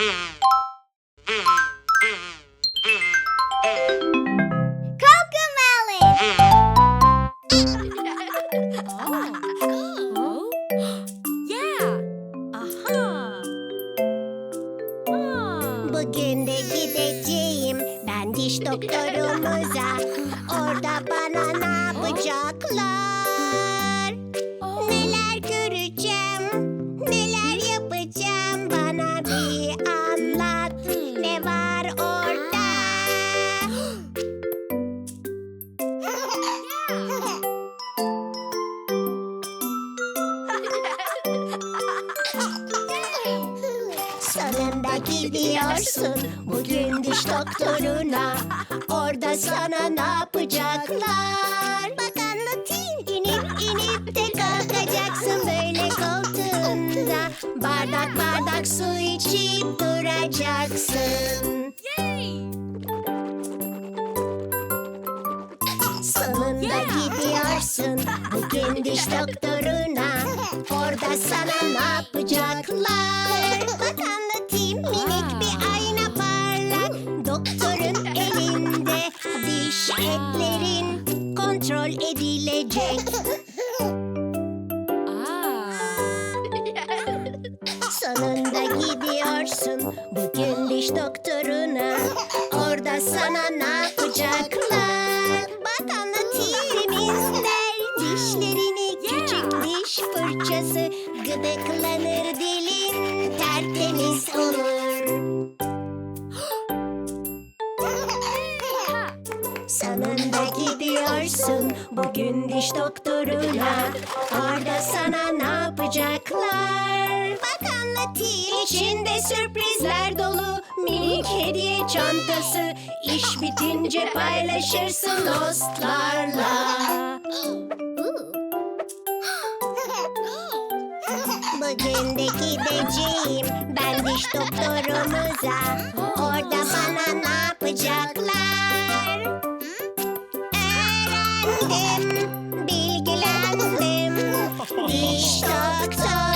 Bugün de gideceğim ben diş doktorumuza. Orada bana ne yapacaklar? Sonunda gidiyorsun bugün diş doktoruna. Orada sana ne yapacaklar? Bak anlatayım. İnip inip de kalkacaksın böyle koltuğunda. Bardak bardak su içip duracaksın. Sonunda gidiyorsun bugün diş doktoruna. Orada sana ne yapacaklar? Bak anlatayım minik bir ayna parlak. Doktorun elinde diş etlerin kontrol edilecek. Sonunda gidiyorsun bugün diş doktoruna. Tertemiz olur. Sonunda gidiyorsun bugün diş doktoruna. Orada sana ne yapacaklar? Bak anlatayım. İçinde sürprizler dolu minik hediye çantası. İş bitince paylaşırsın dostlarla. Bugün de gideceğim ben diş doktorumuza. Orada bana ne yapacaklar? Öğrendim, bilgilendim. Diş doktoru